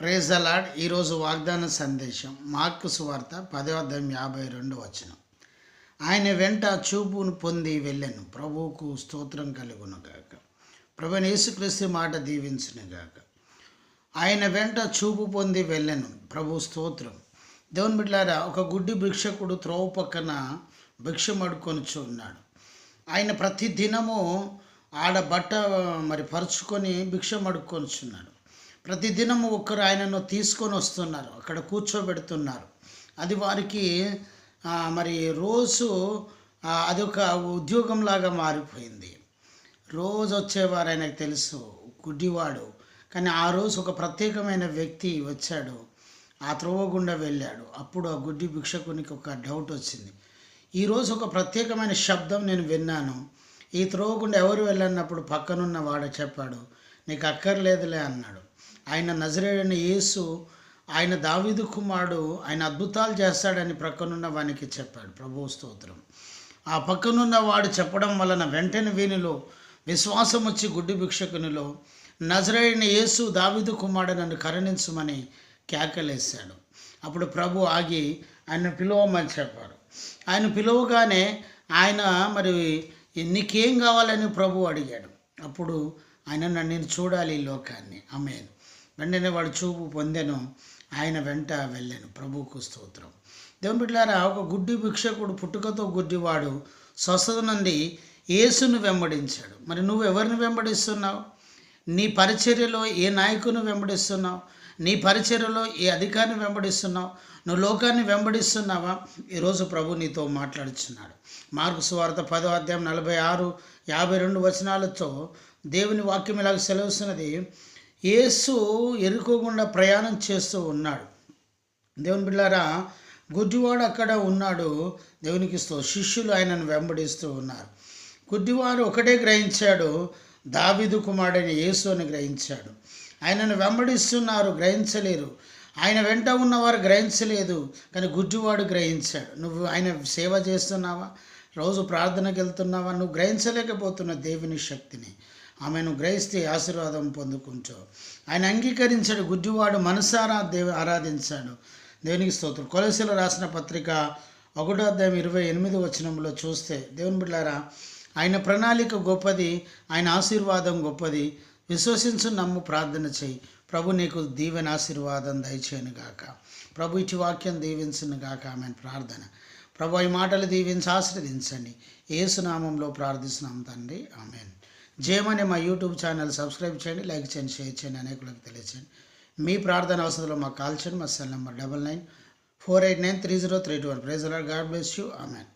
Praise అలాడ్ ఈరోజు వాగ్దాన సందేశం మార్కు సువార్త పదవ యాభై రెండు వచ్చిన ఆయన వెంట చూపును పొంది వెళ్ళాను. ప్రభువుకు స్తోత్రం కలుగునుగాక ప్రభు యేసుక్రీస్తు మాట దీవించునుగాక ఆయన వెంట చూపు పొంది వెళ్ళాను. ప్రభు స్తోత్రం. దేవుని బిడ్డారా ఒక గుడ్డి భిక్షకుడు త్రోవ పక్కన భిక్షం ఉన్నాడు. ఆయన ప్రతి దినము ఆడ బట్ట మరి పరుచుకొని భిక్షం ప్రతిదినము ఒక్కరు ఆయనను తీసుకొని వస్తున్నారు. అక్కడ కూర్చోబెడుతున్నారు. అది వారికి మరి రోజు ఆ, అదొక ఉద్యోగంలాగా మారిపోయింది. రోజు వచ్చేవారు ఆయనకు తెలుసు గుడ్డివాడు. కానీ ఆ రోజు ఒక ప్రత్యేకమైన వ్యక్తి వచ్చాడు. ఆ త్రోవ గుండా వెళ్ళాడు. అప్పుడు ఆ గుడ్డి భిక్షకునికి ఒక డౌట్ వచ్చింది. ఈరోజు ఒక ప్రత్యేకమైన శబ్దం నేను విన్నాను. ఈ త్రోవ గుండా ఎవరు వెళ్ళన్నప్పుడు పక్కనున్న వాడు చెప్పాడు నీకు అక్కర్లేదులే అన్నాడు. ఆయన నజరేడైన యేసు ఆయన దావీదు కుమారుడు ఆయన అద్భుతాలు చేస్తాడని ప్రక్కనున్న వానికి చెప్పాడు. ప్రభు స్తోత్రం. ఆ పక్కనున్న వాడు చెప్పడం వలన వెంటనే వీనిలో విశ్వాసం వచ్చి గుడ్డి భిక్షకునిలో నజరైన యేసు దావిదు కుమారుడు నన్ను కరుణించమని కేకలేశాడు. అప్పుడు ప్రభు ఆగి ఆయన పిలువమని చెప్పారు ఆయన పిలువగానే ఆయన మరి నీకేం కావాలని? ప్రభు అడిగాడు. అప్పుడు ఆయన నన్ను నేను చూడాలి ఈ లోకాన్ని. అమ్మేను వెంటనే వాడు చూపు పొందెను. ఆయన వెంట వెళ్ళాను. ప్రభువుకు స్తోత్రం. దేవుని బిడ్డారా ఒక గుడ్డి భిక్షకుడు పుట్టుకతో గుడ్డివాడు స్వస్థత నుండి యేసును వెంబడించాడు. మరి నువ్వు ఎవరిని వెంబడిస్తున్నావు? నీ పరిచర్యలో ఏ నాయకుని వెంబడిస్తున్నావు? నీ పరిచర్యలో ఏ అధికారిని వెంబడిస్తున్నావు? నువ్వు లోకాన్ని వెంబడిస్తున్నావా? ఈరోజు ప్రభు నీతో మాట్లాడుచున్నాడు. మార్కు సువార్త పదో అధ్యాయం నలభై ఆరు యాభై రెండు వచనాలతో దేవుని వాక్యం ఇలాగ సెలవుస్తున్నది. యేసు ఎరుకోకుండా ప్రయాణం చేస్తూ ఉన్నాడు. దేవుని బిళ్ళారా గుడ్డివాడు అక్కడ ఉన్నాడు. దేవునికి స్తో శిష్యులు ఆయనను వెంబడిస్తూ ఉన్నారు. గుడ్డివాడు ఒకటే గ్రహించాడు. దావిదు కుమారుడైన యేసు అని గ్రహించాడు. ఆయనను వెంబడిస్తున్నారు గ్రహించలేరు. ఆయన వెంట ఉన్నవారు గ్రహించలేదు కానీ గుడ్డివాడు గ్రహించాడు. నువ్వు ఆయన సేవ చేస్తున్నావా? రోజు ప్రార్థనకు వెళ్తున్నావా నువ్వు గ్రహించలేకపోతున్నావు దేవుని శక్తిని. ఆమెను గ్రహిస్తే ఆశీర్వాదం పొందుకుంటావు. ఆయన అంగీకరించాడు గుడ్డివాడు మనసారా దేవి ఆరాధించాడు. దేవునికి స్తోత్రం. కొలసీలు రాసిన పత్రిక ఒకటో అధ్యాయం ఇరవై ఎనిమిది వచనంలో చూస్తే దేవుని బిడ్డారా ఆయన ప్రణాళిక గొప్పది ఆయన ఆశీర్వాదం గొప్పది. విశ్వసించు నమ్ము ప్రార్థన చేయి. ప్రభు నీకు దీవెన ఆశీర్వాదం దయచేయను గాక. ప్రభు ఇచ్చి వాక్యం దీవించను గాక. ఆమె ప్రార్థన. ప్రభు ఈ మాటలు దీవించి ఆశీర్వదించండి. ఏసునామంలో ప్రార్థిస్తున్నాం తండ్రి. ఆమెన్. జయమనే మా యూట్యూబ్ ఛానల్ సబ్స్క్రైబ్ చేయండి లైక్ చేయండి షేర్ చేయండి అనేకులకు తెలియచేయండి మీ ప్రార్థన అవసరంలో మాకు కాల్ చేయండి మా cell number double nine four eight nine three zero three two one. Praise God bless you. Amen.